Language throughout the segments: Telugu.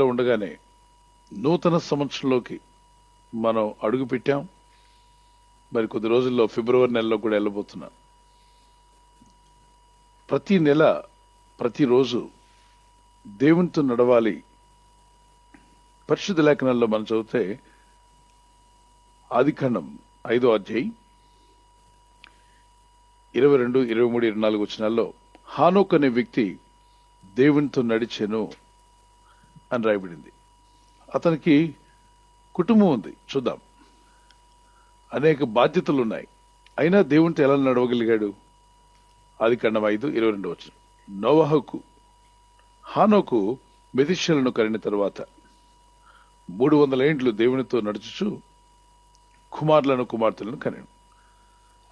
లో ఉండగానే నూతన సంవత్సరంలోకి మనం అడుగు పెట్టాం. మరి కొద్ది రోజుల్లో ఫిబ్రవరి నెలలో కూడా వెళ్ళబోతున్నాం. ప్రతి నెల ప్రతిరోజు దేవునితో నడవాలి. పరిశుద్ధ లేఖనాల్లో మనం చదివితే ఆదికాండం ఐదో అధ్యాయం ఇరవై రెండు ఇరవై మూడు ఇరవై నాలుగు వచ్చినాల్లో హానోక్ అనే వ్యక్తి దేవునితో నడిచెను. అని రాయబడింది. అతనికి కుటుంబం ఉంది. చూద్దాం. అనేక బాధ్యతలు ఉన్నాయి అయినా దేవునితో ఎలా నడవగలిగాడు? ఆది కన్నం ఐదు ఇరవై రెండు వచ్చిన నోవహకు హానోకు మెదిషలను కరిన తర్వాత మూడు వందల ఏండ్లు దేవునితో నడుచుచు కుమారులను కుమార్తెలను కనెను.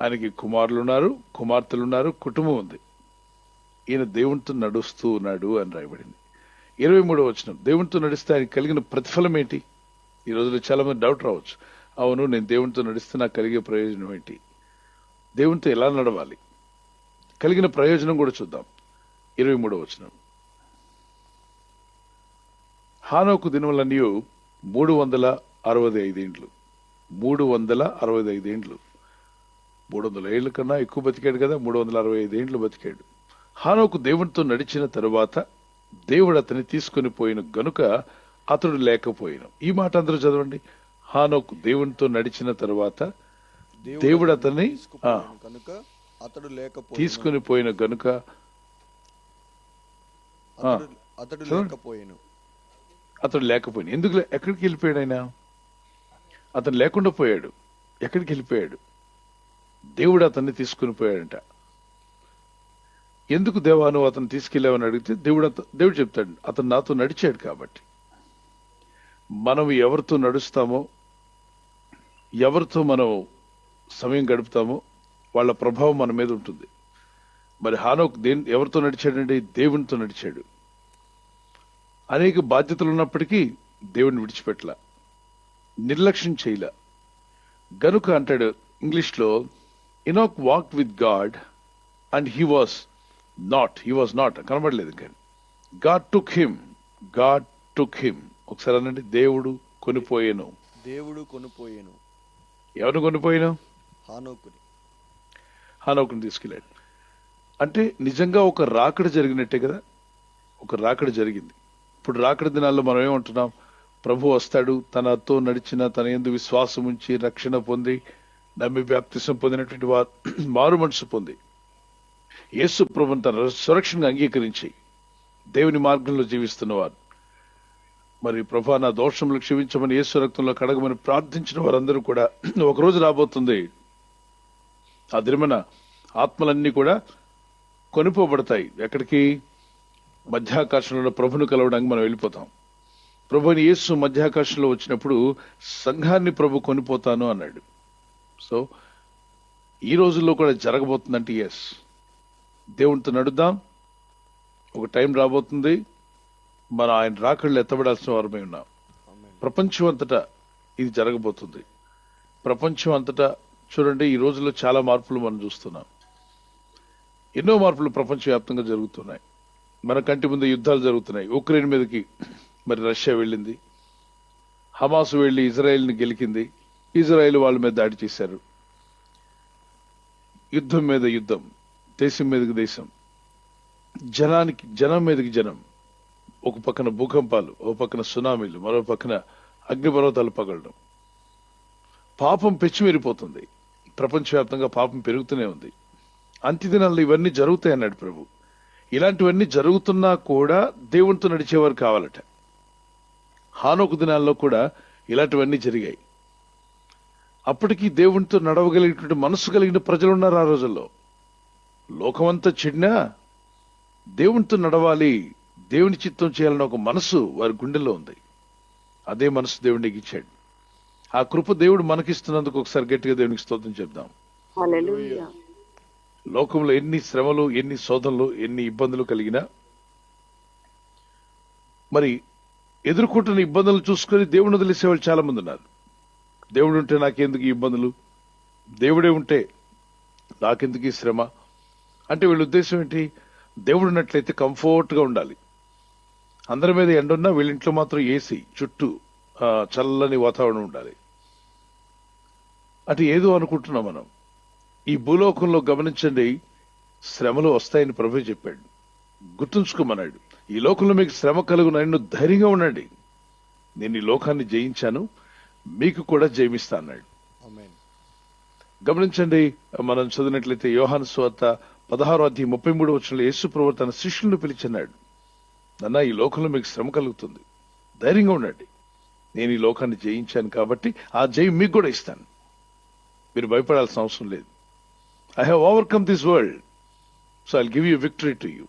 ఆయనకి కుమారులు ఉన్నారు కుమార్తెలు ఉన్నారు కుటుంబం ఉంది. ఈయన దేవునితో నడుస్తూ ఉన్నాడు అని రాయబడింది. ఇరవై మూడో వచనం. దేవునితో నడిస్తే ఆయన కలిగిన ప్రతిఫలం ఏంటి? ఈ రోజుల్లో చాలా మంది డౌట్ రావచ్చు. అవును నేను దేవునితో నడిస్తే నాకు కలిగే ప్రయోజనం ఏంటి? దేవునితో ఎలా నడవాలి? కలిగిన ప్రయోజనం కూడా చూద్దాం. ఇరవై మూడో వచనం. హానోకు దినములన్నీ మూడు వందల అరవై ఐదేండ్లు మూడు వందల అరవై ఐదేండ్లు మూడు వందల ఏళ్ళ కన్నా ఎక్కువ బతికాడు కదా మూడు వందల అరవై ఐదేండ్లు బతికాడు. హానోకు దేవునితో నడిచిన తరువాత దేవుడు అతన్ని తీసుకుని పోయిన గనుక అతడు లేకపోయిన. ఈ మాట అందరూ చదవండి. హానోకు దేవునితో నడిచిన తరువాత దేవుడు అతన్ని కనుక అతడు లేకపోయి తీసుకుని పోయిన గనుక. అతడు. లేకపోయాను. అతడు లేకపోయిన. ఎందుకు ఎక్కడికి వెళ్ళిపోయాడు ఆయన? అతను లేకుండా పోయాడు. ఎక్కడికి వెళ్ళిపోయాడు? దేవుడు అతన్ని తీసుకుని పోయాడంట. ఎందుకు దేవా నువ్వు అతను తీసుకెళ్ళావని అడిగితే దేవుడు దేవుడు చెప్తాడు అతను నాతో నడిచాడు కాబట్టి. మనం ఎవరితో నడుస్తామో ఎవరితో మనం సమయం గడుపుతామో వాళ్ళ ప్రభావం మన మీద ఉంటుంది. మరి హానోక్ దేని ఎవరితో నడిచాడండి దేవునితో నడిచాడు. అనేక బాధ్యతలు ఉన్నప్పటికీ దేవుడిని విడిచిపెట్టల. నిర్లక్ష్యం చేయలే. గనుక అంటాడు ఇంగ్లీష్లో Enoch walk with God and he was not he was not కనబడలేదు ఇంకా. God took him God took him ఒకసారి అనండి దేవుడు కొనిపోయాను. దేవుడు కొనిపోయాను. ఎవరిని కొనిపోయాను? హానోకుని. హానోకుని తీసుకెళ్ళాడు. అంటే నిజంగా ఒక రాకడ జరిగినట్టే కదా? ఒక రాకడ జరిగింది. ఇప్పుడు రాకడ దినాల్లో మనం ఏమంటున్నాం? ప్రభు వస్తాడు తనతో నడిచిన తన ఎందు విశ్వాసం ఉంచి రక్షణ పొంది నమ్మి వ్యాప్తిసం పొందినటువంటి వారు మారు మనసు పొంది. యేసు ప్రభుని తన సురక్షణగా అంగీకరించి దేవుని మార్గంలో జీవిస్తున్నవారు. మరి ప్రభా నా దోషములు క్షమించమని యేసు రక్తంలో కడగమని ప్రార్థించిన వారందరూ కూడా ఒక రోజు రాబోతుంది. ఆ దిరిమన ఆత్మలన్నీ కూడా కొనిపోబడతాయి. ఎక్కడికి? మధ్యాకాశంలో ప్రభును కలవడానికి మనం వెళ్ళిపోతాం. ప్రభుని యేసు మధ్యాకాశంలో వచ్చినప్పుడు సంఘాన్ని ప్రభు కొనిపోతాను అన్నాడు. సో ఈ రోజుల్లో కూడా జరగబోతుందంటే ఎస్ దేవునితో నడుద్దాం. ఒక టైం రాబోతుంది. మనం ఆయన రాకళ్ళు ఎత్తబడాల్సిన వారమై ఉన్నాం. ప్రపంచం అంతటా ఇది జరగబోతుంది. ప్రపంచం అంతటా చూడండి ఈ రోజుల్లో చాలా మార్పులు మనం చూస్తున్నాం. ఎన్నో మార్పులు ప్రపంచవ్యాప్తంగా జరుగుతున్నాయి. మన కంటి ముందు యుద్ధాలు జరుగుతున్నాయి. ఉక్రెయిన్ మీదకి మరి రష్యా వెళ్ళింది. హమాస్ వెళ్ళి ఇజ్రాయెల్ని గెలికింది. ఇజ్రాయెల్ వాళ్ళ మీద దాడి చేశారు. యుద్ధం మీద యుద్ధం. దేశం మీదకి దేశం. జనానికి జనం మీదకి జనం. ఒక పక్కన భూకంపాలు ఒక పక్కన సునామీలు మరో పక్కన అగ్నిపర్వతాలు పగలడం. పాపం పెచ్చిమెరిపోతుంది. ప్రపంచవ్యాప్తంగా పాపం పెరుగుతూనే ఉంది. అంత్యదినాల్లో ఇవన్నీ జరుగుతాయి అన్నాడు ప్రభు. ఇలాంటివన్నీ జరుగుతున్నా కూడా దేవునితో నడిచేవారు కావాలట. హానోకు దినాల్లో కూడా ఇలాంటివన్నీ జరిగాయి. అప్పటికి దేవునితో నడవగలిగినటువంటి మనసు కలిగిన ప్రజలు ఉన్నారు ఆ రోజుల్లో. లోకమంతా చెడినా దేవునితో నడవాలి దేవుని చిత్తం చేయాలన్న ఒక మనసు వారి గుండెల్లో ఉంది. అదే మనసు దేవునికి ఇచ్చాడు. ఆ కృప దేవుడు మనకిస్తున్నందుకు ఒకసారి గట్టిగా దేవునికి స్తోత్రం చెప్దాం. లోకంలో ఎన్ని శ్రమలు ఎన్ని శోధనలు ఎన్ని ఇబ్బందులు కలిగినా మరి ఎదుర్కొంటున్న ఇబ్బందులు చూసుకొని దేవుని వదిలేసే వాళ్ళు చాలా మంది ఉన్నారు. దేవుడు ఉంటే నాకెందుకు ఈ ఇబ్బందులు? దేవుడే ఉంటే నాకెందుకు ఈ శ్రమ? అంటే వీళ్ళ ఉద్దేశం ఏంటి? దేవుడు ఉన్నట్లయితే కంఫర్ట్గా ఉండాలి. అందరి మీద ఎండ ఉన్నా వీళ్ళింట్లో మాత్రం ఏసీ చుట్టూ చల్లని వాతావరణం ఉండాలి. అంటే ఏదో అనుకుంటున్నాం మనం. ఈ భూలోకంలో గమనించండి శ్రమలు వస్తాయని ప్రభు చెప్పాడు. గుర్తుంచుకోమన్నాడు. ఈ లోకంలో మీకు శ్రమ కలుగు నన్ను ధైర్యంగా ఉండండి. నేను ఈ లోకాన్ని జయించాను మీకు కూడా జయమిస్తా అన్నాడు. గమనించండి మనం చదివినట్లయితే యోహాను స్వార్త పదహారో అధ్యాయం ముప్పై మూడు వచ్చిన యేసు ప్రభు తన శిష్యులను పిలిచిన్నాడు. నాన్న ఈ లోకంలో మీకు శ్రమ కలుగుతుంది. ధైర్యంగా ఉండండి. నేను ఈ లోకాన్ని జయించాను కాబట్టి ఆ జయం మీకు కూడా ఇస్తాను. మీరు భయపడాల్సిన అవసరం లేదు. I have overcome this world so I give you victory to you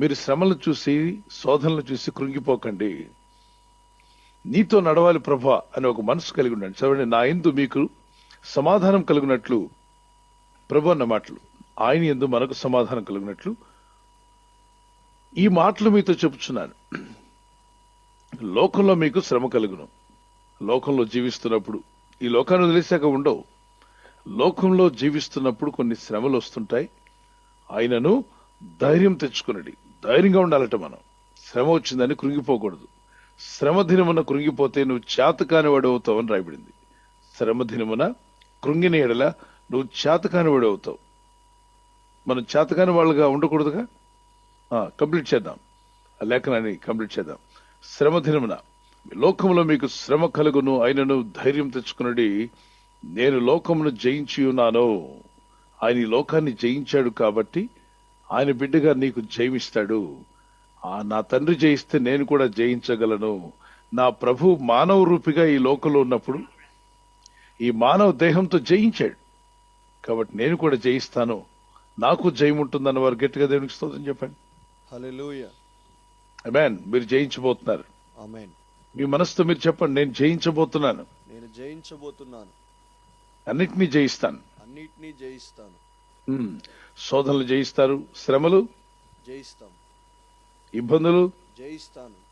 మీరు శ్రమలను చూసి శోధనలు చూసి కృంగిపోకండి. నీతో నడవాలి ప్రభా అని ఒక మనసు కలిగి ఉండండి. చదవండి నా ఎందు మీకు సమాధానం కలిగినట్లు ప్రభు అన్న మాటలు. ఆయన ఎందు మనకు సమాధానం కలిగినట్లు ఈ మాటలు మీతో చెప్పుచున్నాను. లోకంలో మీకు శ్రమ కలుగును. లోకంలో జీవిస్తున్నప్పుడు ఈ లోకాన్ని వదిలేశాక ఉండవు. లోకంలో జీవిస్తున్నప్పుడు కొన్ని శ్రమలు వస్తుంటాయి. ఆయనను ధైర్యం తెచ్చుకునడి. ధైర్యంగా ఉండాలట మనం. శ్రమ వచ్చిందని కృంగిపోకూడదు. శ్రమ దినమున కృంగిపోతే నువ్వు చేతకాని వాడు అవుతావు అని రాయబడింది. శ్రమ దినమున కృంగిన ఎడల నువ్వు చేతకాని వాడు అవుతావు. మనం చేతకాని వాళ్ళుగా ఉండకూడదుగా? కంప్లీట్ చేద్దాం. ఆ లేఖనాన్ని కంప్లీట్ చేద్దాం. శ్రమ దినమున లోకంలో మీకు శ్రమ కలుగును ఆయనను ధైర్యం తెచ్చుకున్నది నేను లోకమును జయించి ఉన్నాను. ఆయన ఈ లోకాన్ని జయించాడు కాబట్టి ఆయన బిడ్డగా నీకు జయమిస్తాడు. ఆ నా తండ్రి జయిస్తే నేను కూడా జయించగలను. నా ప్రభు మానవ రూపిగా ఈ లోకంలో ఉన్నప్పుడు ఈ మానవ దేహంతో జయించాడు. కాబట్టి నేను కూడా జయిస్తాను. నాకు జయం ఉంటుందన్న వారు గట్టిగా దేవునికి స్తోత్రం చెప్పండి. మీరు జయించబోతున్నారు. మీ మనసుతో మీరు చెప్పండి నేను జయించబోతున్నాను. నేను జయించబోతున్నాను. అన్నిటినీ జయిస్తాను. అన్నిటినీ జయిస్తాను. శోధనలు జయిస్తారు శ్రమలు జయిస్తాం ఇబ్బందులు జయిస్తాను.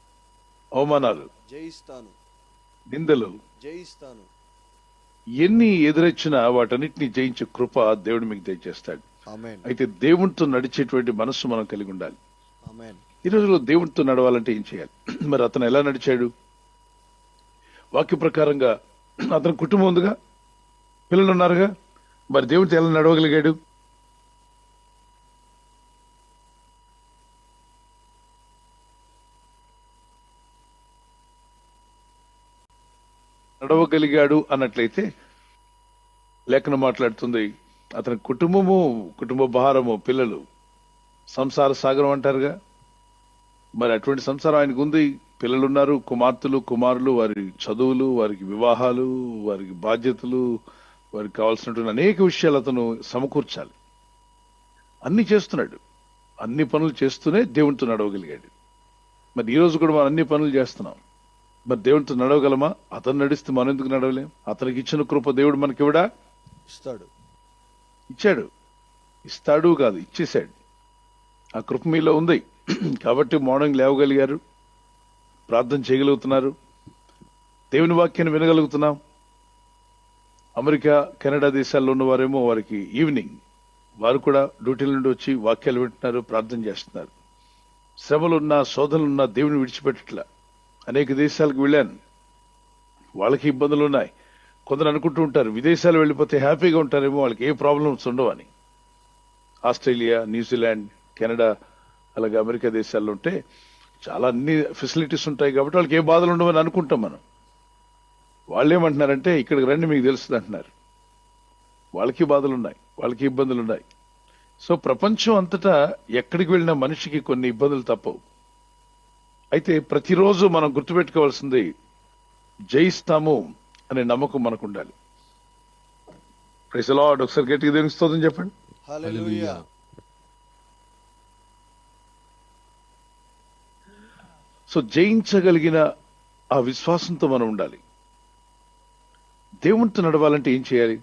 అవమానాలు జయిస్తాను. నిందలు జయిస్తాను. ఎన్ని ఎదురొచ్చినా వాటన్నిటిని జయించే కృప దేవుడు మీకు దయచేస్తాడు. అయితే దేవునితో నడిచేటువంటి మనస్సు మనం కలిగి ఉండాలి. ఈ రోజుల్లో దేవునితో నడవాలంటే ఏం చేయాలి? మరి అతను ఎలా నడిచాడు? వాక్య ప్రకారంగా అతని కుటుంబం ఉందిగా? పిల్లలు ఉన్నారుగా? మరి దేవునితో ఎలా నడవగలిగాడు? నడవగలిగాడు అన్నట్లయితే లేఖనం మాట్లాడుతుంది. అతని కుటుంబము కుటుంబ భారము పిల్లలు సంసార సాగరం అంటారుగా. మరి అటువంటి సంసారం ఆయనకు ఉంది. పిల్లలు ఉన్నారు కుమార్తెలు కుమారులు వారి చదువులు వారికి వివాహాలు వారికి బాధ్యతలు వారికి కావాల్సినటువంటి అనేక విషయాలు అతను సమకూర్చాలి. అన్ని చేస్తున్నాడు. అన్ని పనులు చేస్తూనే దేవునితో నడవగలిగాడు. మరి ఈ రోజు కూడా మనం అన్ని పనులు చేస్తున్నాం. మరి దేవునితో నడవగలమా? అతను నడిస్తే మనం ఎందుకు నడవలేం? అతనికి ఇచ్చిన కృప దేవుడు మనకి ఇస్తాడు. ఇచ్చాడు. ఇస్తాడు కాదు ఇచ్చేశాడు. ఆ కృప మీలో ఉంది. కాబట్టి మార్నింగ్ లేవగలిగారు. ప్రార్థన చేయగలుగుతున్నారు. దేవుని వాక్యాన్ని వినగలుగుతున్నాం. అమెరికా కెనడా దేశాల్లో ఉన్న వారేమో వారికి ఈవినింగ్ వారు కూడా డ్యూటీల నుండి వచ్చి వాక్యాలు వింటున్నారు ప్రార్థన చేస్తున్నారు. శ్రమలున్నా శోధనలున్నా దేవుని విడిచిపెట్టట్లా. అనేక దేశాలకు వెళ్ళాను. వాళ్ళకి ఇబ్బందులు ఉన్నాయి కొందరు అనుకుంటూ ఉంటారు విదేశాలు వెళ్ళిపోతే హ్యాపీగా ఉంటారేమో వాళ్ళకి ఏ ప్రాబ్లమ్స్ ఉండవని. ఆస్ట్రేలియా న్యూజిలాండ్ కెనడా అలాగే అమెరికా దేశాల్లో ఉంటే చాలా అన్ని ఫెసిలిటీస్ ఉంటాయి కాబట్టి వాళ్ళకి ఏ బాధలు ఉండవని అనుకుంటాం మనం. వాళ్ళు ఏమంటున్నారంటే ఇక్కడికి రండి మీకు తెలుస్తుంది అంటున్నారు. వాళ్ళకి బాధలు ఉన్నాయి వాళ్ళకి ఇబ్బందులు ఉన్నాయి. సో ప్రపంచం అంతటా ఎక్కడికి వెళ్ళిన మనిషికి కొన్ని ఇబ్బందులు తప్పవు. అయితే ప్రతిరోజు మనం గుర్తుపెట్టుకోవాల్సింది జయిస్తాము. అనే నమ్మకం మనకు ఉండాలి ప్రైస్ లార్డ్ ఒకసారి గట్టిగా దేవునికి స్తోత్రం చెప్పండి. సో జయించగలిగిన ఆ విశ్వాసంతో మనం ఉండాలి. దేవునితో నడవాలంటే ఏం చేయాలి?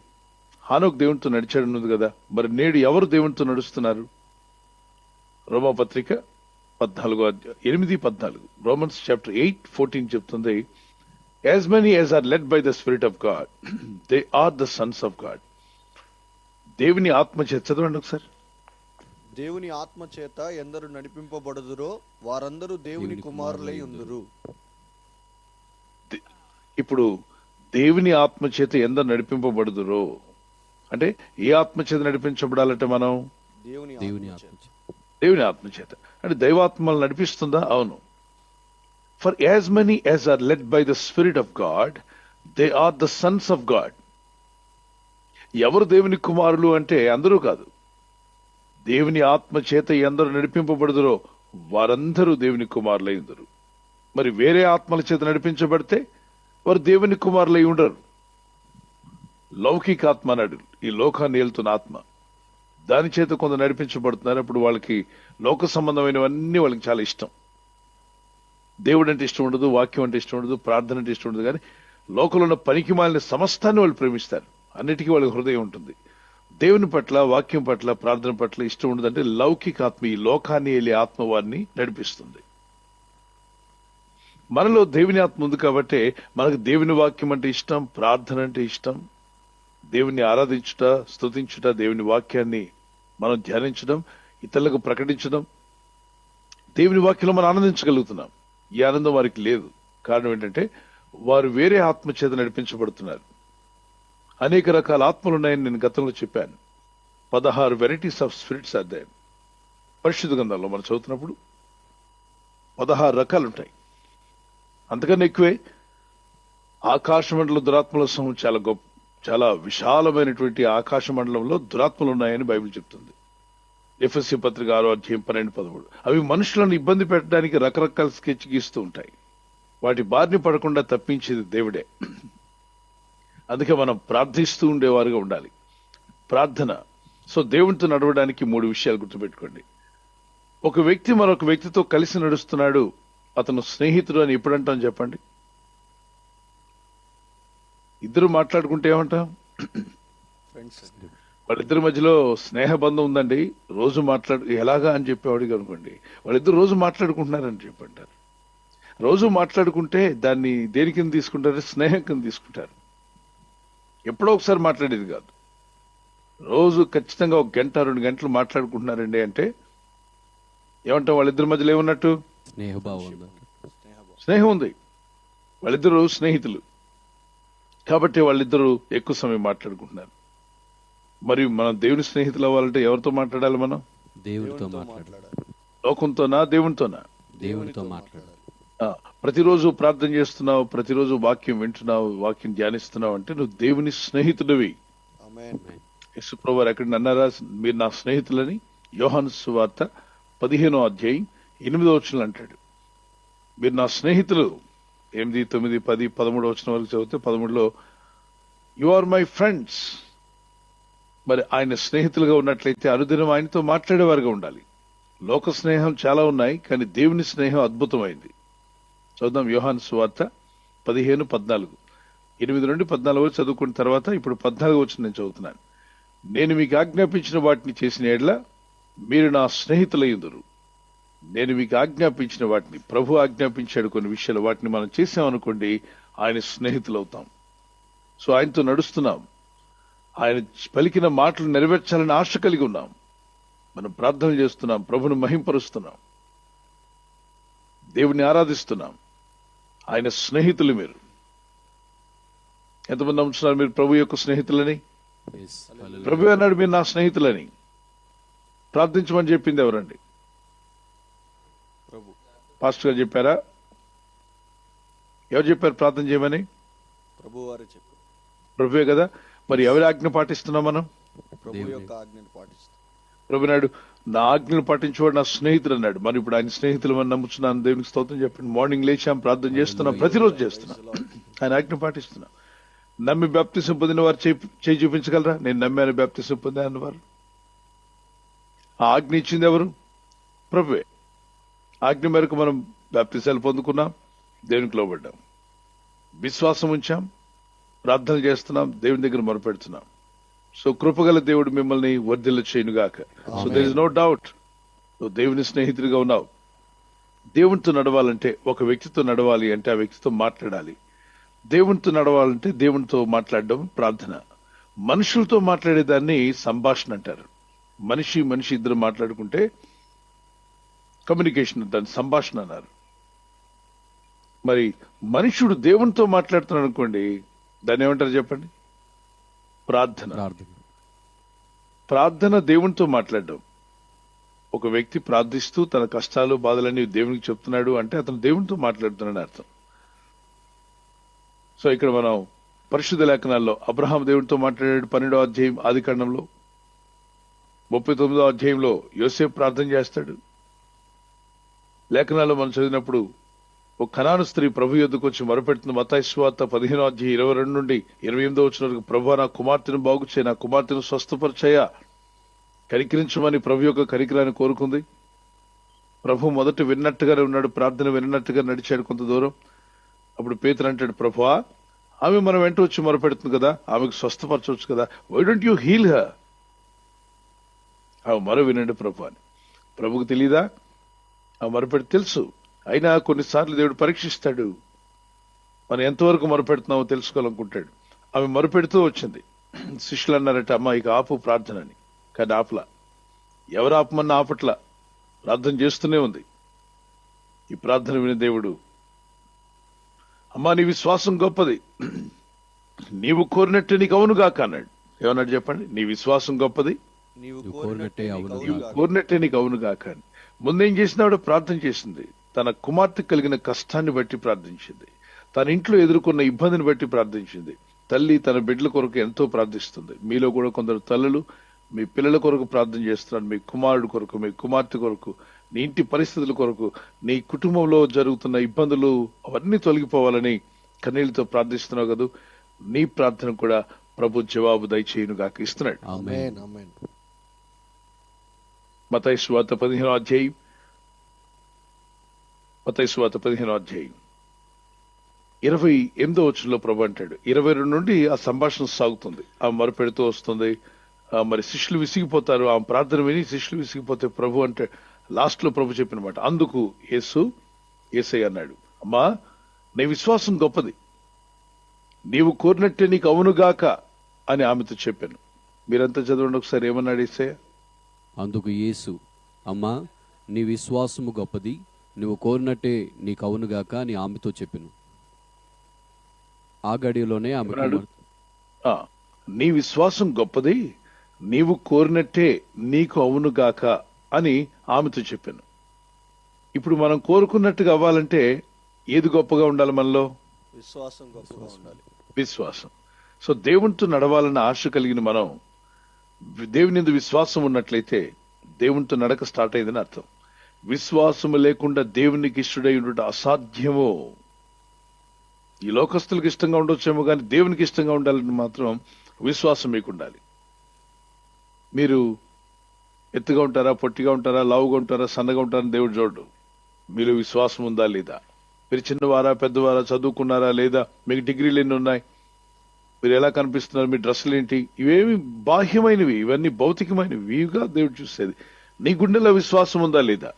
హానోక్ దేవునితో నడిచాడు ఉన్నది కదా. మరి నేడు ఎవరు దేవునితో నడుస్తున్నారు? రోమా పత్రిక పద్నాలుగో అధ్యాయం ఎనిమిది పద్నాలుగు. రోమన్స్ చాప్టర్ ఎయిట్ ఫోర్టీన్ చెప్తుంది. As many as are led by the spirit of God they are the sons of God దేవుని ఆత్మ చే చదవండి ఒకసారి. దేవుని ఆత్మ చేత ఎందరు నడిపింపబడుదురో వారందరూ దేవుని కుమారులై ఉందురు. ఇప్పుడు దేవుని ఆత్మ చేత ఎందరు నడిపింపబడుదురో అంటే ఏ ఆత్మ చేత నడిపించబడాలంటే మనం? దేవుని చేత దేవుని ఆత్మ చేత అంటే దైవాత్మలు నడిపిస్తుందా? అవును. For as many as are led by the spirit of God they are the sons of God ఎవరు దేవుని కుమారులు అంటే అందరూ కాదు. దేవుని ఆత్మ చేత ఎందరు నడిపింపబడుదరో వారందరూ దేవుని కుమారులైందరు మరి వేరే ఆత్మల చేత నడిపించబడితే వారు దేవుని కుమారులై ఉండరు. లౌకిక ఆత్మ నడు ఈ లోకాన్ని ఏలుతున్న ఆత్మ. దాని చేత కొంత నడిపించబడుతున్నారు. అప్పుడు వాళ్ళకి లోక సంబంధమైనవన్నీ వాళ్ళకి చాలా ఇష్టం. దేవుడు అంటే ఇష్టం ఉండదు వాక్యం అంటే ఇష్టం ఉండదు ప్రార్థన అంటే ఇష్టం ఉండదు కానీ లోకంలో ఉన్న పనికి మాలిన సమస్తాన్ని వాళ్ళు ప్రేమిస్తారు. అన్నిటికీ వాళ్ళకి హృదయం ఉంటుంది. దేవుని పట్ల వాక్యం పట్ల ప్రార్థన పట్ల ఇష్టం ఉండదంటే లౌకిక ఆత్మ ఈ లోకాన్ని వెళ్ళే ఆత్మ వారిని నడిపిస్తుంది. మనలో దేవుని ఆత్మ ఉంది కాబట్టి మనకు దేవుని వాక్యం అంటే ఇష్టం ప్రార్థన అంటే ఇష్టం. దేవుని ఆరాధించుట స్తుతించుట దేవుని వాక్యాన్ని మనం ధ్యానించడం ఇతరులకు ప్రకటించడం. దేవుని వాక్యంలో మనం ఆనందించగలుగుతున్నాం. ఈ ఆనందం వారికి లేదు. కారణం ఏంటంటే వారు వేరే ఆత్మ చేత నడిపించబడుతున్నారు. అనేక రకాల ఆత్మలు ఉన్నాయని నేను గతంలో చెప్పాను. పదహారు వెరైటీస్ ఆఫ్ స్పిరిట్స్ అధ్యాయం పరిశుద్ధ గ్రంథాల్లో మనం చదువుతున్నప్పుడు పదహారు రకాలు ఉంటాయి అంతకన్నా ఎక్కువే ఆకాశమండల దురాత్మల సమూహం చాలా గొప్ప చాలా విశాలమైనటువంటి ఆకాశ మండలంలో దురాత్మలు ఉన్నాయని బైబిల్ చెప్తుంది. ఎఫ్ఎస్సి పత్రిక ఆరో అధ్యాయం పన్నెండు పదమూడు. అవి మనుషులను ఇబ్బంది పెట్టడానికి రకరకాల స్కెచ్ గీస్తూ ఉంటాయి. వాటి బారిన పడకుండా తప్పించేది దేవుడే. అందుకే మనం ప్రార్థిస్తూ ఉండేవారుగా ఉండాలి. ప్రార్థన. సో దేవునితో నడవడానికి మూడు విషయాలు గుర్తుపెట్టుకోండి. ఒక వ్యక్తి మరొక వ్యక్తితో కలిసి నడుస్తున్నాడు. అతను స్నేహితుడు అని ఎప్పుడంటాం చెప్పండి? ఇద్దరు మాట్లాడుకుంటే ఏమంటాం? ఫ్రెండ్స్ వాళ్ళిద్దరి మధ్యలో స్నేహ బంధం ఉందండి. రోజు మాట్లాడు ఎలాగా అని చెప్పేవాడికి అనుకోండి. వాళ్ళిద్దరు రోజు మాట్లాడుకుంటున్నారని చెప్పంటారు. రోజు మాట్లాడుకుంటే దాన్ని దేని కింద తీసుకుంటారు? స్నేహం కింద తీసుకుంటారు. ఎప్పుడో ఒకసారి మాట్లాడేది కాదు. రోజు ఖచ్చితంగా ఒక గంట రెండు గంటలు మాట్లాడుకుంటున్నారండి అంటే ఏమంటాం వాళ్ళిద్దరి మధ్యలో ఏమున్నట్టు? స్నేహం ఉంది. వాళ్ళిద్దరూ స్నేహితులు. కాబట్టి వాళ్ళిద్దరూ ఎక్కువ సమయం మాట్లాడుకుంటున్నారు. మరి మనం దేవుని స్నేహితులు అవ్వాలంటే ఎవరితో మాట్లాడాలి మనం? దేవుడితో దేవునితో మాట్లాడాలి. లోకంతోనా దేవునితోనా? దేవునితో మాట్లాడాలి ఆ, ప్రతిరోజు ప్రార్థన చేస్తున్నావు ప్రతిరోజు వాక్యం వింటున్నావు వాక్యం ధ్యానిస్తున్నావు అంటే నువ్వు దేవుని స్నేహితుడివి. ఆమేన్. యశుప్రభు ఎక్కడ అన్నారా మీరు నా స్నేహితులని యోహాను సువార్త పదిహేనో అధ్యాయం ఎనిమిదో వచనం అంటాడు. మీరు నా స్నేహితులు. ఎనిమిది తొమ్మిది పది పదమూడు వచ్చిన వరకు చదివితే పదమూడులో యు ఆర్ మై ఫ్రెండ్స్ మరి ఆయన స్నేహితులుగా ఉన్నట్లయితే అనుదినం ఆయనతో మాట్లాడేవారుగా ఉండాలి. లోక స్నేహం చాలా ఉన్నాయి కానీ దేవుని స్నేహం అద్భుతమైంది. చదువుదాం వ్యూహాన్ సువార్త పదిహేను పద్నాలుగు. ఎనిమిది నుండి పద్నాలుగు వరకు చదువుకున్న తర్వాత ఇప్పుడు పద్నాలుగు వచ్చిన నేను చదువుతున్నాను. నేను మీకు ఆజ్ఞాపించిన వాటిని చేసిన ఎడ్ల మీరు నా స్నేహితులయ్యుదురు. నేను మీకు ఆజ్ఞాపించిన వాటిని ప్రభు ఆజ్ఞాపించాడు కొన్ని విషయాలు వాటిని మనం చేసామనుకోండి ఆయన స్నేహితులవుతాం. సో ఆయనతో నడుస్తున్నాం. ఆయన పలికిన మాటలు నెరవేర్చాలని ఆశ కలిగి ఉన్నాం. మనం ప్రార్థన చేస్తున్నాం ప్రభును మహింపరుస్తున్నాం. దేవుని ఆరాధిస్తున్నాం. ఆయన స్నేహితులు మీరు. ఎంతమంది నమ్ముతున్నారు మీరు ప్రభు యొక్క స్నేహితులని. ప్రభు అన్నాడు మీరు నా స్నేహితులని. ప్రార్థించమని చెప్పింది ఎవరండి? పాస్టర్ గారు చెప్పారా? ఎవరు చెప్పారు ప్రార్థన చేయమని? ప్రభు వారే చెప్పారు. ప్రభువే కదా? మరి ఎవరి ఆజ్ఞ పాటిస్తున్నాం మనం? ప్రభు దేవుని. యొక్క ఆజ్ఞను పాటిస్తాం. ప్రభు నాడు నా ఆజ్ఞలు పాటించేవాడు నా స్నేహితుడు అన్నాడు. మరి ఇప్పుడు ఆయన స్నేహితులు అని నమ్ముతున్నాను దేవునికి స్తోత్రం చెప్పండి. మార్నింగ్ లేచాం ప్రార్థన చేస్తున్నాం ప్రతిరోజు చేస్తున్నాం. ఆయన ఆజ్ఞ పాటిస్తున్నాం. నమ్మి బ్యాప్తిసం పొందిన వారు చేయి చేయి చూపించగలరా? నేను నమ్మాను బ్యాప్తిసం పొందాను వారు. ఆ ఆజ్ఞ ఇచ్చింది ఎవరు? ప్రభువే. ఆజ్ఞ మేరకు మనం బ్యాప్తిసాలు పొందుకున్నాం దేవునికి లోబడ్డాం. విశ్వాసం ఉంచాం ప్రార్థన చేస్తున్నాం దేవుని దగ్గర మొరపెడుతున్నాం. సో కృపగల దేవుడు మిమ్మల్ని వర్ధిల్ల చేయనుగాక. So there is no doubt నువ్వు దేవుని స్నేహితుడిగా ఉన్నావు. దేవునితో నడవాలంటే ఒక వ్యక్తితో నడవాలి అంటే ఆ వ్యక్తితో మాట్లాడాలి. దేవునితో నడవాలంటే దేవునితో మాట్లాడడం ప్రార్థన. మనుషులతో మాట్లాడేదాన్ని సంభాషణ అంటారు. మనిషి మనిషి ఇద్దరు మాట్లాడుకుంటే కమ్యూనికేషన్ దాని సంభాషణ అన్నారు. మరి మనుషుడు దేవునితో మాట్లాడుతున్నాడు అనుకోండి దాన్ని ఏమంటారు చెప్పండి? ప్రార్థన. ప్రార్థన. దేవునితో మాట్లాడడం. ఒక వ్యక్తి ప్రార్థిస్తూ తన కష్టాలు బాధలన్నీ దేవునికి చెప్తున్నాడు అంటే అతను దేవునితో మాట్లాడుతున్నాడని అర్థం. సో ఇక్కడ మనం పరిశుద్ధ లేఖనాల్లో అబ్రహాం దేవునితో మాట్లాడాడు పన్నెండో అధ్యాయం ఆది కాండంలో. ముప్పై తొమ్మిదో అధ్యాయంలో యోసేపు ప్రార్థన చేస్తాడు. లేఖనాల్లో మనం చదివినప్పుడు ఒక ఖనాను స్త్రీ ప్రభు యొద్దకు వచ్చి మొరపెడుతున్న మతాయి స్వార్త పదిహేనో అధ్యాయం ఇరవై రెండు నుండి ఇరవై ఎనిమిదో వచ్చిన వరకు ప్రభు నా కుమార్తెను బాగు చేయ నా కుమార్తెను స్వస్థపరిచయ కనికరించమని ప్రభు యొక్క కరికరాన్ని కోరుకుంది. ప్రభు మొదట విన్నట్టుగానే ఉన్నాడు ప్రార్థన విన్నట్టుగా నడిచాడు కొంత దూరం. అప్పుడు పేతురు అంటాడు ప్రభువా ఆమె మనం వెంట వచ్చి మొరపెడుతుంది కదా ఆమెకు స్వస్థపరచవచ్చు కదా. Why don't you heal her ఆమె మరో వినండి ప్రభు అని. ప్రభుకు తెలీదా? ఆ మొరపెడి తెలుసు. అయినా కొన్నిసార్లు దేవుడు పరీక్షిస్తాడు. మనం ఎంతవరకు మొరపెడుతున్నామో తెలుసుకోవాలనుకుంటాడు. ఆమె మొరపెడుతూ వచ్చింది. శిష్యులు అన్నారట అమ్మ ఇక ఆపు ప్రార్థన అని కానీ ఆపలా. ఎవరు ఆపమన్నా ఆపట్ల. ప్రార్థన చేస్తూనే ఉంది. ఈ ప్రార్థన విని దేవుడు అమ్మా నీ విశ్వాసం గొప్పది. నీవు కోరినట్టు నీకు అవునుగాక అన్నాడు. ఏమన్నాడు చెప్పండి? నీ విశ్వాసం గొప్పది. నీవు కోరినట్టే కోరినట్టే నీకు అవును. కోరినట్టే నీకు అవునుగాక అని. ముందేం చేసినావిడ ప్రార్థన చేసింది. తన కుమార్తె కలిగిన కష్టాన్ని బట్టి ప్రార్థించింది. తన ఇంట్లో ఎదుర్కొన్న ఇబ్బందిని బట్టి ప్రార్థించింది. తల్లి తన బిడ్డల కొరకు ఎంతో ప్రార్థిస్తుంది. మీలో కూడా కొందరు తల్లులు మీ పిల్లల కొరకు ప్రార్థన చేస్తున్నారు. మీ కుమారుడు కొరకు మీ కుమార్తె కొరకు నీ ఇంటి పరిస్థితుల కొరకు నీ కుటుంబంలో జరుగుతున్న ఇబ్బందులు అవన్నీ తొలగిపోవాలని కన్నీళ్ళతో ప్రార్థిస్తున్నావు కదా. నీ ప్రార్థన కూడా ప్రభు జవాబు దయచేయునుగాక ఇస్తున్నాడు. ఆమేన్. ఆమేన్ ఆమేన్. మతై స్వాత పదిహేనో అధ్యాయం మతైస్వాత పదిహేనో అధ్యాయం. ఇరవై ఎనిమిదో వచ్చంలో ప్రభు అంటాడు ఇరవై రెండు నుండి ఆ సంభాషణ సాగుతుంది. ఆ మరుపెడుతూ వస్తుంది. ఆ మరి శిష్యులు విసిగిపోతారు. ఆ ప్రార్థన విని శిష్యులు విసిగిపోతే ప్రభు అంటే లాస్ట్లో ప్రభు చెప్పిన మాట అందుకు యేసు ఏసై అన్నాడు అమ్మా నీ విశ్వాసం గొప్పది. నీవు కోరినట్టే నీకు అవునుగాక అని ఆమెతో చెప్పాను. మీరంతా చదవండి ఒకసారి ఏమన్నాడు ఏసయ్య అందుకు యేసు అమ్మా నీ విశ్వాసము గొప్పది. నువ్వు కోరినట్టే నీకు అవునుగాక అని ఆమెతో చెప్పెను. ఆ గడియలోనే ఆమె ఏమన్నాడు? కుమార్తె- ఆ, నీ విశ్వాసం గొప్పది నీవు కోరినట్టే నీకు అవునుగాక అని ఆమెతో చెప్పాను. ఇప్పుడు మనం కోరుకున్నట్టుగా అవ్వాలంటే ఏది గొప్పగా ఉండాలి మనలో? విశ్వాసం గొప్పగా ఉండాలి. విశ్వాసం. సో దేవునితో నడవాలన్న ఆశ కలిగిన మనం దేవుని విశ్వాసం ఉన్నట్లయితే దేవునితో నడక స్టార్ట్ అయిందని అర్థం. విశ్వాసము లేకుండా దేవునికి ఇష్టడై ఉండటం అసాధ్యము? ఈ లోకస్తులకు ఇష్టంగా ఉండొచ్చేమో కానీ దేవునికి ఇష్టంగా ఉండాలని మాత్రం విశ్వాసం మీకు ఉండాలి మీరు ఎత్తుగా ఉంటారా పొట్టిగా ఉంటారా లావుగా ఉంటారా సన్నగా ఉంటారా దేవుడు చూడడు. మీలో విశ్వాసం ఉందా లేదా? మీరు చిన్నవారా పెద్దవారా చదువుకున్నారా లేదా? మీకు డిగ్రీలు ఎన్ని ఉన్నాయి? మీరు ఎలా కనిపిస్తున్నారు? మీ డ్రెస్సులు ఏంటి? ఇవేమి బాహ్యమైనవి ఇవన్నీ భౌతికమైనవి. ఇవిగా దేవుడు చూసేది. నీ గుండెలో విశ్వాసం ఉందా లేదా?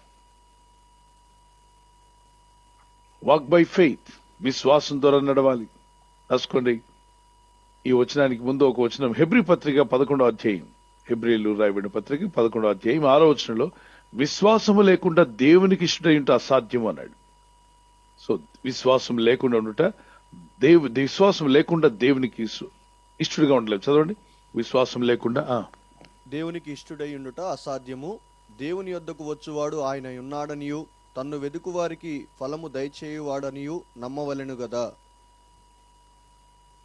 వాక్ బై ఫెయిత్ విశ్వాసం ద్వారా నడవాలి. రాసుకోండి. ఈ వచనానికి ముందు ఒక వచనం. హెబ్రి పత్రిక పదకొండో అధ్యాయం. హెబ్రిలు రాయబడిన పత్రిక పదకొండో అధ్యాయం ఆరో వచనంలో విశ్వాసము లేకుండా దేవునికి ఇష్టడైంట ఉంటే అసాధ్యం అన్నాడు. సో విశ్వాసం లేకుండా ఉండుట దేవు విశ్వాసం లేకుండా దేవునికి ఇష్ట- ఇష్టడుగా ఉండలేదు చదవండి. విశ్వాసం లేకుండా దేవునికి ఇష్టడై ఉండుట అసాధ్యము. దేవుని యొద్దకు వచ్చువాడు ఆయన ఉన్నాడనియు తన్ను వెదుకువారికి ఫలము దయచేయువాడనియు నమ్మవలెను గదా.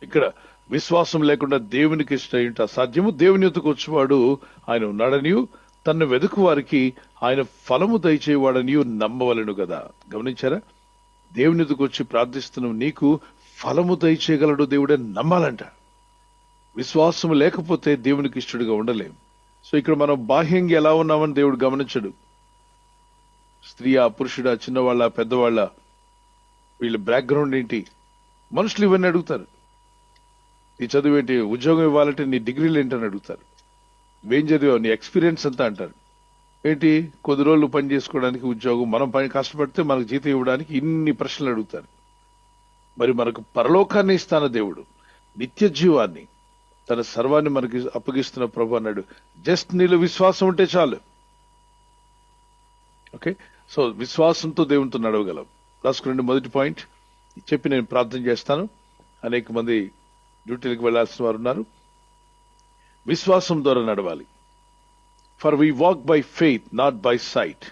ఇక్కడ విశ్వాసం లేకుండా దేవునికి ఇష్టం అసాధ్యము. దేవుని ఎత్తుకు వచ్చేవాడు ఆయన ఉన్నాడనియు తన్ను వెతుకు వారికి ఆయన ఫలము దయచేవాడనియు నమ్మవలను కదా గమనించారా? దేవుని ఎదుకు వచ్చి ప్రార్థిస్తున్నావు నీకు ఫలము దయచేయగలడు దేవుడే నమ్మాలంట. విశ్వాసం లేకపోతే దేవునికి ఇష్టడుగా ఉండలేం. సో ఇక్కడ మనం బాహ్యంగా ఎలా ఉన్నామని దేవుడు గమనించడు. స్త్రీయా పురుషుడా చిన్నవాళ్ళ పెద్దవాళ్ళ వీళ్ళ బ్యాక్గ్రౌండ్ ఏంటి? మనుషులు ఇవన్నీ అడుగుతారు. నీ చదువు ఏంటి ఉద్యోగం ఇవ్వాలంటే నీ డిగ్రీలు ఏంటని అడుగుతారు. ఏం చదివావు? నీ ఎక్స్పీరియన్స్ అంతా అంటారు. ఏంటి? కొద్ది రోజులు పని చేసుకోవడానికి ఉద్యోగం మనం పని కష్టపడితే మనకు జీతం ఇవ్వడానికి ఇన్ని ప్రశ్నలు అడుగుతారు. మరి మనకు పరలోకాన్ని ఇస్తాన దేవుడు నిత్య జీవాన్ని తన సర్వాన్ని మనకి అప్పగిస్తున్న ప్రభు అన్నాడు. జస్ట్ నీలో విశ్వాసం ఉంటే చాలు. ఓకే? సో విశ్వాసంతో దేవునితో నడవగలం. రాసుకునే మొదటి పాయింట్. చెప్పి నేను ప్రార్థన చేస్తాను. అనేక మంది డ్యూటీలకు వెళ్ళాల్సిన వారు ఉన్నారు. విశ్వాసం ద్వారా నడవాలి. For we walk by faith not by sight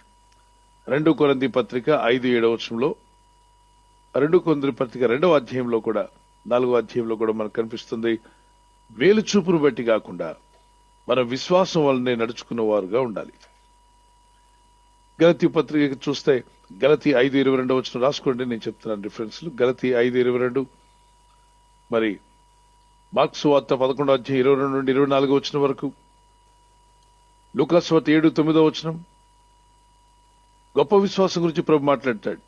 రెండు కొరంది పత్రిక ఐదు ఏడవ రెండు కొరంది పత్రిక రెండవ అధ్యాయంలో కూడా నాలుగో అధ్యాయంలో కూడా మనకు కనిపిస్తుంది. వేలు చూపును బట్టి కాకుండా మన విశ్వాసం వల్లనే నడుచుకున్న వారుగా ఉండాలి. గలతీ పత్రిక చూస్తే గలతీ ఐదు ఇరవై రెండు వచ్చిన రాసుకోండి నేను చెప్తున్నాను రిఫరెన్స్లు గలతీ ఐదు ఇరవై రెండు. మరి మార్క్స్ వార్త పదకొండో అధ్యాయం ఇరవై రెండు నుండి ఇరవై నాలుగు వచ్చిన వరకు లూకాస్ వార్త ఏడు తొమ్మిదో వచ్చిన గొప్ప విశ్వాసం గురించి ప్రభు మాట్లాడతాడు.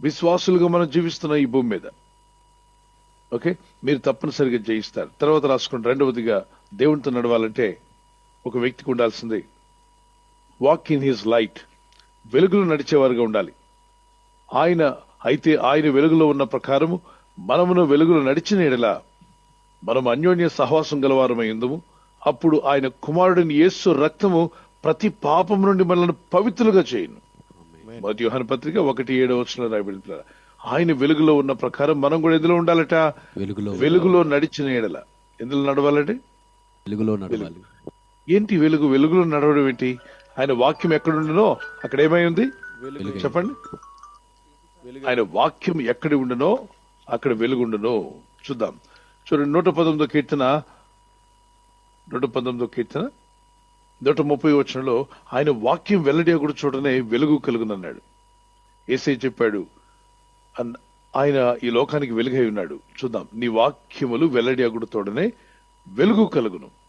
విశ్వాసులుగా మనం జీవిస్తున్న ఈ భూమి మీద. ఓకే? మీరు తప్పనిసరిగా జయిస్తారు. తర్వాత రాసుకోండి. రెండవదిగా దేవునితో నడవాలంటే ఒక వ్యక్తికి ఉండాల్సింది వాక్ ఇన్ హిస్ లైట్. వెలుగులో నడిచేవారుగా ఉండాలి. ఆయన అయితే ఆయన వెలుగులో ఉన్న ప్రకారము మనమును వెలుగులో నడిచిన ఎడల మనం అన్యోన్య సహవాసం గలవారమై ఉందము. అప్పుడు ఆయన కుమారుడిని యేసు రక్తము ప్రతి పాపం నుండి మనల్ని పవిత్రులుగా చేయను. మొదటి యోహాను పత్రిక ఒకటి ఏడవ వచ్చిన ఆయన వెలుగులో ఉన్న ప్రకారం మనం కూడా ఎందులో ఉండాలట? వెలుగులో వెలుగులో నడిచిన ఎడల. ఎందులో నడవాలంటే వెలుగులో నడవాలి. ఏంటి వెలుగు? వెలుగులో నడవడం ఏంటి? ఆయన వాక్యం ఎక్కడుండనో అక్కడ ఏమై ఉంది? వెలుగు. చెప్పండి. ఆయన వాక్యం ఎక్కడ ఉండనో అక్కడ వెలుగుండును. చూద్దాం. చూడండి నూట పంతొమ్మిదో కీర్తన. నూట పంతొమ్మిదో కీర్తన. నూట ముప్పై వచనంలో ఆయన వాక్యం వెల్లడి కూడా చూడనే వెలుగు కలుగునన్నాడు. ఏసై చెప్పాడు ఆయన ఈ లోకానికి వెలుగై ఉన్నాడు. చూద్దాం. నీ వాక్యములు వెల్లడి అగుడు తోడనే వెలుగు కలుగును.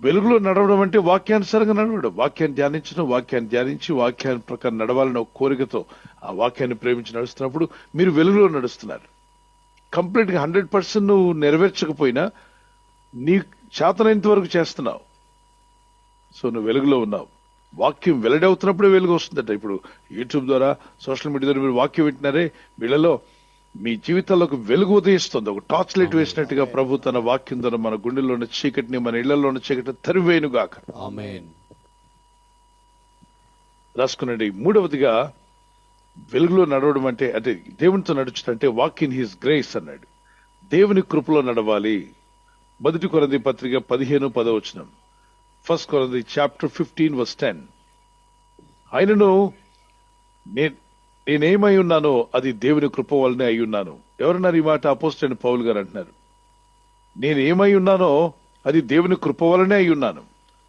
వెలుగులో నడవడం అంటే వాక్యానుసారంగా నడవడం. వాక్యాన్ని ధ్యానించడం వాక్యాన్ని ధ్యానించి వాక్యాన్ని ప్రకారం నడవాలని ఒక కోరికతో ఆ వాక్యాన్ని ప్రేమించి నడుస్తున్నప్పుడు మీరు వెలుగులో నడుస్తున్నారు. కంప్లీట్గా హండ్రెడ్ పర్సెంట్ నువ్వు నెరవేర్చకపోయినా నీ చేతనైనంత వరకు చేస్తున్నావు. సో నువ్వు వెలుగులో ఉన్నావు. వాక్యం వెల్లడవుతున్నప్పుడే వెలుగు వస్తుందట. ఇప్పుడు యూట్యూబ్ ద్వారా సోషల్ మీడియా ద్వారా మీరు వాక్యం వింటున్నారే వీళ్ళలో మీ జీవితాల్లోకి వెలుగు ఉదయిస్తుంది. ఒక టార్చ్ లైట్ వేసినట్టుగా ప్రభు తన వాక్యం ద్వారా మన గుండెల్లో ఉన్న చీకటిని మన ఇళ్ళలో ఉన్న చీకటిని తరివేను గాక రాసుకునండి. మూడవదిగా వెలుగులో నడవడం అంటే అంటే దేవునితో నడుచుట అంటే వాక్ ఇన్ హిస్ గ్రేస్ అన్నాడు. దేవుని కృపలో నడవాలి. మొదటి కొరంది పత్రిక పదిహేను పదవచనం ఫస్ట్ కొరంది చాప్టర్ ఫిఫ్టీన్ వస్ టెన్ ఆయనను నే- నేనేమై ఉన్నానో అది దేవుని కృప వల్లనే అయి ఉన్నాను. ఎవరన్నారు ఈ మాట? అపోస్టైన పౌల్ గారు అంటున్నారు. నేను ఏమై ఉన్నానో అది దేవుని కృప వల్లనే అయి ఉన్నాను.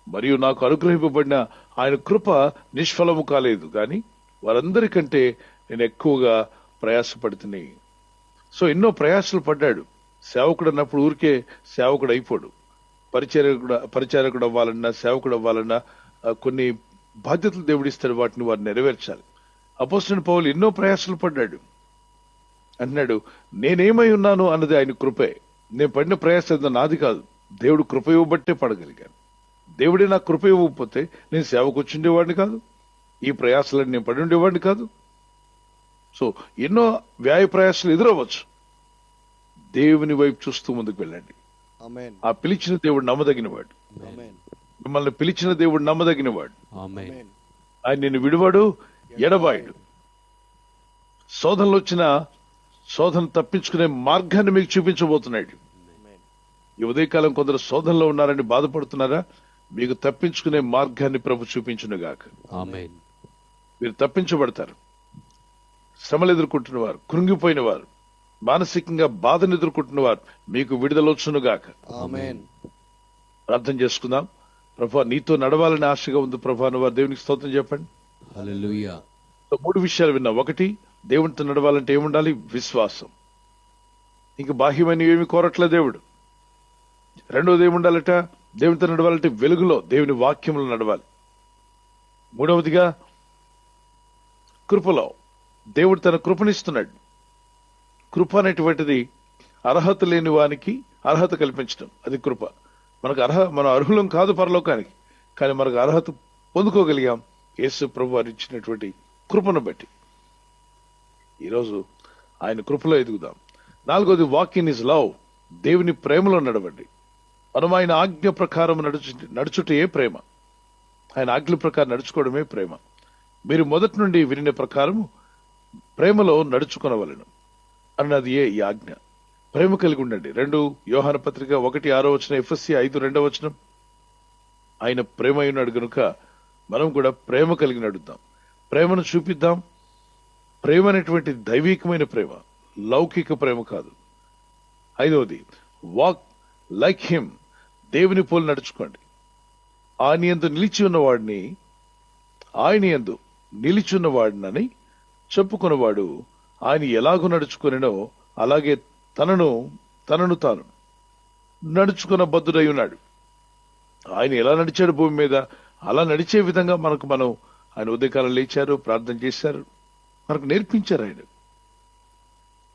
మరియు నాకు అనుగ్రహింపబడిన ఆయన కృప నిష్ఫలము కాలేదు. గాని వారందరికంటే నేను ఎక్కువగా ప్రయాసపడుతున్నాయి సో ఎన్నో ప్రయాసలు పడ్డాడు. సేవకుడు అన్నప్పుడు ఊరికే సేవకుడు అయిపోడు పరిచారకుడు పరిచారకుడు అవ్వాలన్నా సేవకుడు అవ్వాలన్నా కొన్ని బాధ్యతలు దేవుడిస్తాడు వాటిని వారు నెరవేర్చాలి. అపోస్తున్న పౌలు ఎన్నో ప్రయాసలు పడ్డాడు. అంటున్నాడు నేనేమై ఉన్నాను అన్నది ఆయన కృపే. నేను పడిన ప్రయాస నాది కాదు. దేవుడు కృప ఇవ్వబట్టే పడగలిగాను. దేవుడే నాకు కృప ఇవ్వకపోతే నేను సేవకు వచ్చిండేవాడిని కాదు. ఈ ప్రయాసాలను నేను పడి ఉండేవాడిని కాదు. సో ఎన్నో వ్యాయ ప్రయాసాలు ఎదురవ్వచ్చు. దేవుని వైపు చూస్తూ ముందుకు వెళ్ళండి. ఆ పిలిచిన దేవుడు నమ్మదగినవాడు. మిమ్మల్ని పిలిచిన దేవుడు నమ్మదగినవాడు. ఆయన నిన్ను విడువాడు. ఎడబాయుడు. శోధనలు వచ్చిన శోధన తప్పించుకునే మార్గాన్ని మీకు చూపించబోతున్నాడు. ఈ ఉదయకాలం కొందరు శోధనలో ఉన్నారని బాధపడుతున్నారా? మీకు తప్పించుకునే మార్గాన్ని ప్రభు చూపించునుగాక. మీరు తప్పించబడతారు. శ్రమలు ఎదుర్కొంటున్న వారు కృంగిపోయిన వారు మానసికంగా బాధను ఎదుర్కొంటున్న వారు మీకు విడుదలొచ్చునుగాక. ప్రార్థన చేసుకుందాం. ప్రభా నీతో నడవాలని ఆశగా ఉంది ప్రభా అని వారు దేవునికి స్తోత్రం చెప్పండి. మూడు విషయాలు విన్నా. ఒకటి దేవునితో నడవాలంటే ఏముండాలి? విశ్వాసం. ఇంక బాహ్యమైన ఏమి కోరట్లే దేవుడు. రెండవది ఏముండాలట? దేవునితో నడవాలంటే వెలుగులో దేవుని వాక్యంలో నడవాలి. మూడవదిగా కృపలో. దేవుడు తన కృపనిస్తున్నాడు. కృప అనేటువంటిది అర్హత లేని వానికి అర్హత కల్పించడం అది కృప. మనకు అర్హ మనం అర్హులం కాదు పరలోకానికి కానీ మనకు అర్హత పొందుకోగలిగాం. యేసు ప్రభు వారు ఇచ్చినటువంటి కృపను బట్టి. ఈరోజు ఆయన కృపలో ఎదుగుదాం. నాలుగోది వాక్ ఇన్ ఇస్ లవ్ దేవుని ప్రేమలో నడవండి. మనం ఆయన ఆజ్ఞ ప్రకారం నడుచు నడుచుటే ప్రేమ. ఆయన ఆజ్ఞ ప్రకారం నడుచుకోవడమే ప్రేమ. మీరు మొదటి నుండి వినిన ప్రకారము ప్రేమలో నడుచుకొనవలను. అన్నది ఏ ఈ ఆజ్ఞ? ప్రేమ కలిగి ఉండండి. రెండు యోహాన పత్రిక ఒకటి ఆరో వచనం ఎఫ్ఎస్సి ఐదు రెండవ వచనం. ఆయన ప్రేమ అయినాడు గనుక మనం కూడా ప్రేమ కలిగి నడుద్దాం. ప్రేమను చూపిద్దాం. ప్రేమ అనేటువంటి దైవికమైన ప్రేమ. లౌకిక ప్రేమ కాదు. ఐదవది వాక్ లైక్ హిమ్. దేవుని పోలు నడుచుకోండి. ఆయన ఎందు నిలిచి ఉన్నవాడిని ఆయన ఎందు నిలిచి ఉన్నవాడినని చెప్పుకున్నవాడు ఆయన ఎలాగో నడుచుకునినో అలాగే తనను తనను తాను నడుచుకున్న బద్దుడై ఉన్నాడు. ఆయన ఎలా నడిచాడు భూమి మీద? అలా నడిచే విధంగా మనకు మనం ఆయన ఉదయకాలం లేచారు ప్రార్థన చేశారు. మనకు నేర్పించారు ఆయన.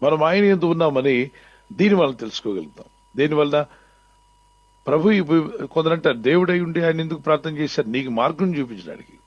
మనం ఆయన ఎందుకు ఉన్నామని దీని వల్ల తెలుసుకోగలుగుతాం. దీనివల్ల ప్రభు కొందరంటారు దేవుడై ఉండి ఆయన ఎందుకు ప్రార్థన చేశారు? నీకు మార్గం చూపించడానికి.